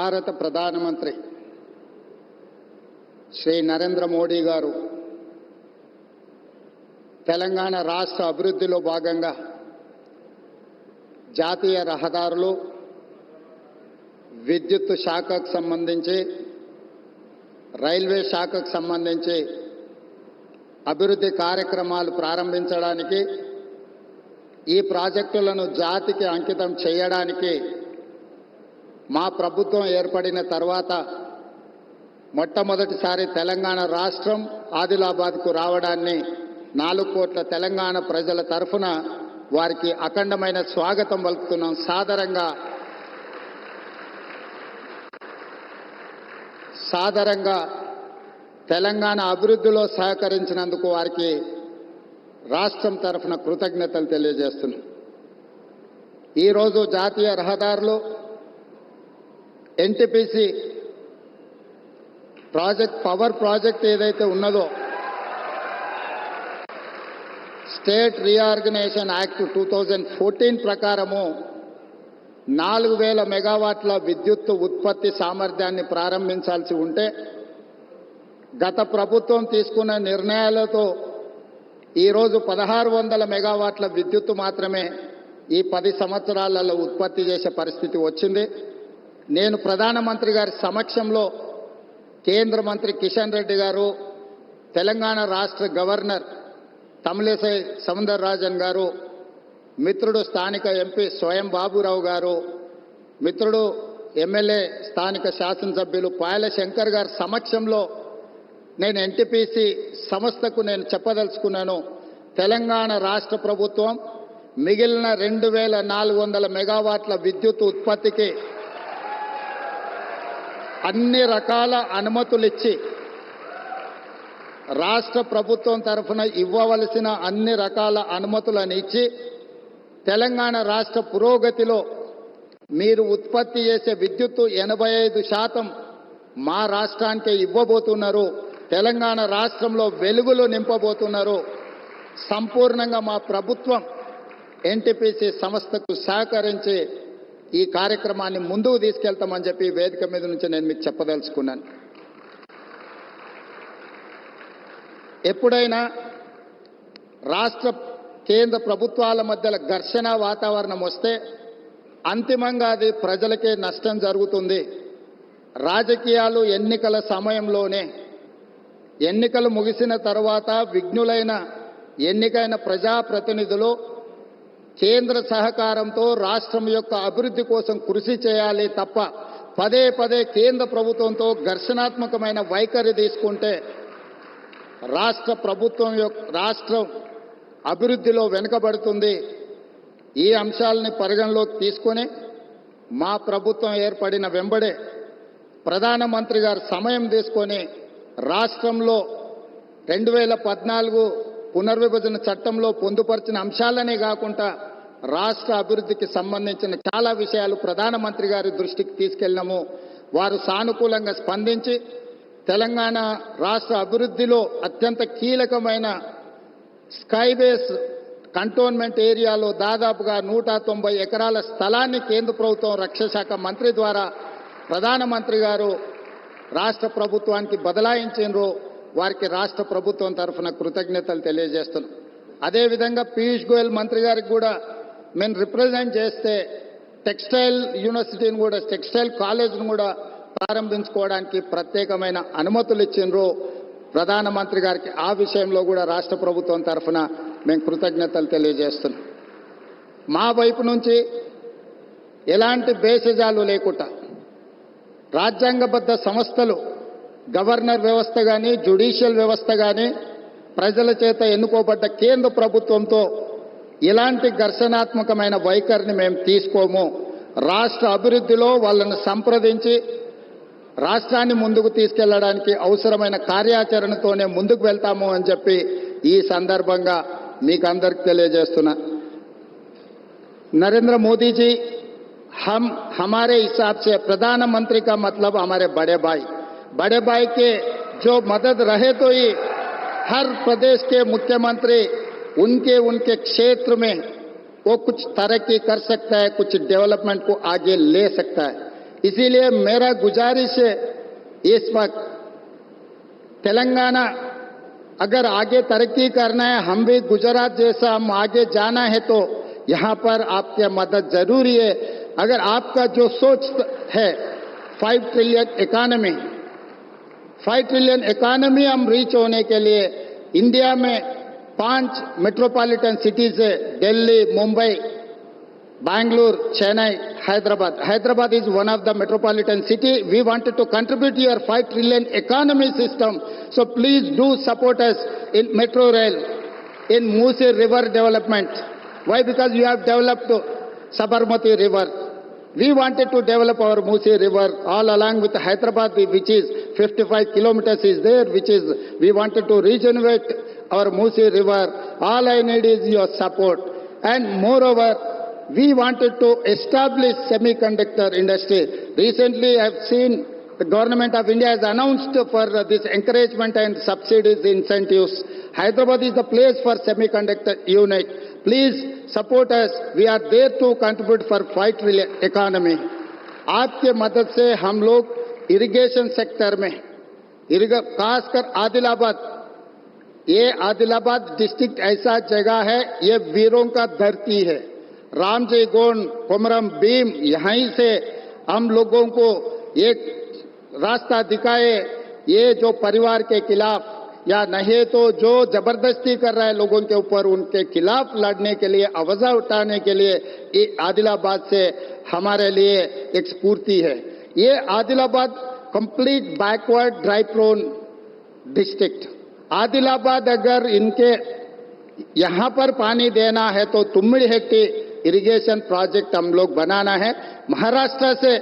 భారత ప్రధానమంత్రి శ్రీ నరేంద్ర మోడీ గారు తెలంగాణ రాష్ట్ర అభివృద్ధిలో భాగంగా జాతీయ రహదారులు విద్యుత్ శాఖకు సంబంధించి రైల్వే శాఖకు సంబంధించి అభివృద్ధి కార్యక్రమాలు ప్రారంభించడానికి ఈ ప్రాజెక్టులను జాతికి అంకితం చేయడానికి మా ప్రభుత్వం ఏర్పడిన తర్వాత మొట్టమొదటిసారి తెలంగాణ రాష్ట్రం ఆదిలాబాద్కు రావడాన్ని నాలుగు కోట్ల తెలంగాణ ప్రజల తరఫున వారికి అఖండమైన స్వాగతం పలుకుతున్నాం. సాదరంగా సాదరంగా తెలంగాణ అభివృద్ధిలో సహకరించినందుకు వారికి రాష్ట్రం తరఫున కృతజ్ఞతలు తెలియజేస్తున్నాం. ఈరోజు జాతీయ రహదారులు ఎన్టీపీసీ ప్రాజెక్ట్ పవర్ ప్రాజెక్ట్ ఏదైతే ఉన్నదో state reorganisation act two thousand fourteen ప్రకారము నాలుగు వేల మెగావాట్ల విద్యుత్ ఉత్పత్తి సామర్థ్యాన్ని ప్రారంభించాల్సి ఉంటే గత ప్రభుత్వం తీసుకున్న నిర్ణయాలతో ఈరోజు పదహారు వందల మెగావాట్ల విద్యుత్తు మాత్రమే ఈ పది సంవత్సరాలలో ఉత్పత్తి చేసే పరిస్థితి వచ్చింది. నేను ప్రధానమంత్రి గారి సమక్షంలో కేంద్ర మంత్రి కిషన్ రెడ్డి గారు తెలంగాణ రాష్ట్ర గవర్నర్ తమిళిసై సౌందరరాజన్ గారు మిత్రుడు స్థానిక ఎంపీ స్వయం బాబురావు గారు మిత్రుడు ఎమ్మెల్యే స్థానిక శాసనసభ్యులు పాయల శంకర్ గారి సమక్షంలో నేను ఎన్టీపీసీ సంస్థకు నేను చెప్పదలుచుకున్నాను తెలంగాణ రాష్ట్ర ప్రభుత్వం మిగిలిన రెండు వేల నాలుగు వందల మెగావాట్ల విద్యుత్ ఉత్పత్తికి అన్ని రకాల అనుమతులు ఇచ్చి రాష్ట్ర ప్రభుత్వం తరఫున ఇవ్వవలసిన అన్ని రకాల అనుమతులను ఇచ్చి తెలంగాణ రాష్ట్ర పురోగతిలో మీరు ఉత్పత్తి చేసే విద్యుత్తు ఎనభై ఐదు శాతం మా రాష్ట్రానికే ఇవ్వబోతున్నారు. తెలంగాణ రాష్ట్రంలో వెలుగులు నింపబోతున్నారు. సంపూర్ణంగా మా ప్రభుత్వం ఎన్టీపీసీ సంస్థకు సహకరించి ఈ కార్యక్రమాన్ని ముందుకు తీసుకెళ్తామని చెప్పి వేదిక మీద నుంచి నేను మీకు చెప్పదలుచుకున్నాను. ఎప్పుడైనా రాష్ట్ర కేంద్ర ప్రభుత్వాల మధ్యలో ఘర్షణ వాతావరణం వస్తే అంతిమంగా అది ప్రజలకే నష్టం జరుగుతుంది. రాజకీయాలు ఎన్నికల సమయంలోనే ఎన్నికలు ముగిసిన తర్వాత విఘ్నులైన ఎన్నికైన ప్రజాప్రతినిధులు కేంద్ర సహకారంతో రాష్ట్రం యొక్క అభివృద్ధి కోసం కృషి చేయాలి తప్ప పదే పదే కేంద్ర ప్రభుత్వంతో ఘర్షణాత్మకమైన వైఖరి తీసుకుంటే రాష్ట్ర ప్రభుత్వం యొక్క రాష్ట్రం అభివృద్ధిలో వెనుకబడుతుంది. ఈ అంశాలని పరిగణలోకి తీసుకొని మా ప్రభుత్వం ఏర్పడిన వెంబడే ప్రధానమంత్రి గారు సమయం తీసుకొని రాష్ట్రంలో రెండు వేల పద్నాలుగు పునర్విభజన చట్టంలో పొందుపరిచిన అంశాలనే కాకుండా రాష్ట్ర అభివృద్ధికి సంబంధించిన చాలా విషయాలు ప్రధానమంత్రి గారి దృష్టికి తీసుకెళ్ళినాము. వారు సానుకూలంగా స్పందించి తెలంగాణ రాష్ట్ర అభివృద్ధిలో అత్యంత కీలకమైన స్కైబేస్ కంటోన్మెంట్ ఏరియాలో దాదాపుగా నూట తొంభై ఎకరాల స్థలాన్ని కేంద్ర ప్రభుత్వం రక్షణ శాఖ మంత్రి ద్వారా ప్రధానమంత్రి గారు రాష్ట్ర ప్రభుత్వానికి బదలాయించారు వారికి రాష్ట్ర ప్రభుత్వం తరఫున కృతజ్ఞతలు తెలియజేస్తున్నాం. అదేవిధంగా పీయూష్ గోయల్ మంత్రి గారికి కూడా మేము రిప్రజెంట్ చేస్తే టెక్స్టైల్ యూనివర్సిటీని కూడా టెక్స్టైల్ కాలేజ్ను కూడా ప్రారంభించుకోవడానికి ప్రత్యేకమైన అనుమతులు ఇచ్చిండ్రు. ప్రధానమంత్రి గారికి ఆ విషయంలో కూడా రాష్ట్ర ప్రభుత్వం తరఫున మేము కృతజ్ఞతలు తెలియజేస్తున్నాం. మా వైపు నుంచి ఎలాంటి భేషజాలు లేకుండా రాజ్యాంగబద్ధ సంస్థలు గవర్నర్ వ్యవస్థ కానీ జ్యుడిషియల్ వ్యవస్థ కానీ ప్రజల చేత ఎన్నుకోబడ్డ కేంద్ర ప్రభుత్వంతో ఇలాంటి ఘర్షణాత్మకమైన వైఖరిని మేము తీసుకోము రాష్ట్ర అభివృద్ధిలో వాళ్ళను సంప్రదించి రాష్ట్రాన్ని ముందుకు తీసుకెళ్లడానికి అవసరమైన కార్యాచరణతోనే ముందుకు వెళ్తాము అని చెప్పి ఈ సందర్భంగా మీకు అందరికి తెలియజేస్తున్నా नरेंद्र मोदी जी हम हमारे हिसाब से प्रधानमंत्री का मतलब हमारे बड़े भाई बड़े भाई के जो मदद रहे तो ही हर प्रदेश के मुख्यमंत्री उनके उनके क्षेत्र में वो कुछ तरक्की कर सकता है, कुछ डेवलपमेंट को आगे ले सकता है। इसीलिए मेरा गुजारिश है, इस वक्त तेलंगाना अगर आगे तरक्की करना है, हम भी गुजरात जैसा हम आगे जाना है तो यहाँ पर आपकी मदद ज़रूरी है। अगर आपका जो सोच है five trillion economy five trillion economy हम रीच होने के लिए इंडिया में पांच मेट्रोपॉलिटन सिटीज है Delhi Mumbai Bangalore, Chennai, Hyderabad. Hyderabad is one of the metropolitan city. We wanted to contribute to your 5 trillion economy system. So please do support us in metro rail, in Musi river development. Why? Because you have developed Sabarmati river. We wanted to develop our Musi river all along with Hyderabad, which is 55 kilometers is there, which is, we wanted to regenerate our Musi river. All I need is your support. And moreover, we wanted to establish semiconductor industry. Recently, I've seen the government of India has announced for this encouragement and subsidies incentives. Hyderabad is the place for semiconductor unit. Please support us. We are there to contribute for 5 trillion economy. आपके मदद से हम लोग irrigation sector में इरिग- खासकर आदिलाबाद ये Adilabad district ऐसा जगह है, ये वीरों का धरती है। रामजी गोंड कोमरम भीम, यहीं से हम लोगों को एक रास्ता दिखाए, ये जो परिवार के खिलाफ, या नहीं तो जो ज़बरदस्ती कर रहा है लोगों के ऊपर, उनके खिलाफ लड़ने के लिए, आवाजा उठाने के लिए, ये आदिलाबाद से हमारे लिए एक स्फूर्ति है। ये Adilabad complete backward dry prone district. Adilabad अगर इनके यहाँ पर पानी देना है तो तुम्मिड़ी हेक्टी इरिगेशन प्रोजेक्ट हम लोग बनाना है। महाराष्ट्र से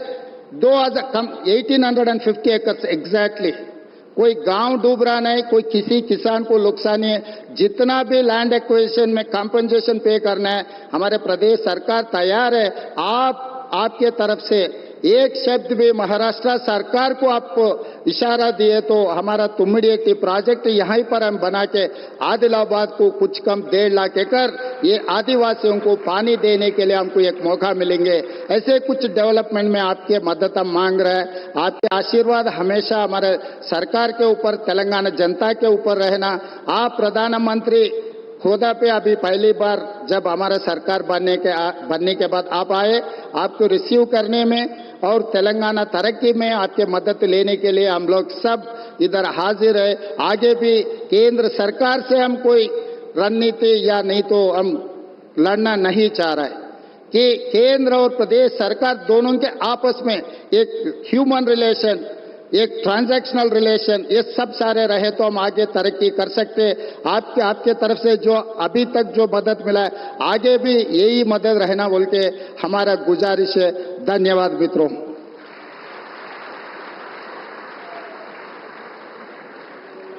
दो हज़ार कम eighteen hundred and fifty acres exactly कोई गाँव डूब रहा नहीं, कोई किसी किसान को नुकसान नहीं। जितना भी लैंड एक्विजिशन में कॉम्पनसेशन पे करना है, हमारे प्रदेश सरकार तैयार है। आप, आपके तरफ़ से एक शब्द भी महाराष्ट्र सरकार को आप इशारा दिए तो हमारा तुमड़ी की प्रोजेक्ट यहीं पर हम बना के आदिलाबाद को कुछ कम डेढ़ लाख एकड़ ये आदिवासियों को पानी देने के लिए हमको एक मौका मिलेंगे। ऐसे कुछ डेवलपमेंट में आपके मदद हम मांग रहे हैं। आपके आशीर्वाद हमेशा हमारे सरकार के ऊपर, तेलंगाना जनता के ऊपर रहना। आप प्रधानमंत्री होदा पे अभी पहली बार जब हमारा सरकार बनने के बनने के बाद आप आए, आपको रिसीव करने में और तेलंगाना तरक्की में आपके मदद लेने के लिए हम लोग सब इधर हाजिर है। आगे भी केंद्र सरकार से हम कोई रणनीति या नहीं तो हम लड़ना नहीं चाह रहे। कि केंद्र और प्रदेश सरकार दोनों के आपस में एक ह्यूमन रिलेशन एक ट्रांजैक्शनल रिलेशन ये सब सारे रहे तो हम आगे तरक्की कर सकते आपके आपके तरफ़ से जो अभी तक जो मदद मिला है, आगे भी यही मदद रहना बोल के हमारा गुजारिश है। धन्यवाद मित्रों।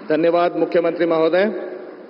धन्यवाद मुख्यमंत्री महोदय।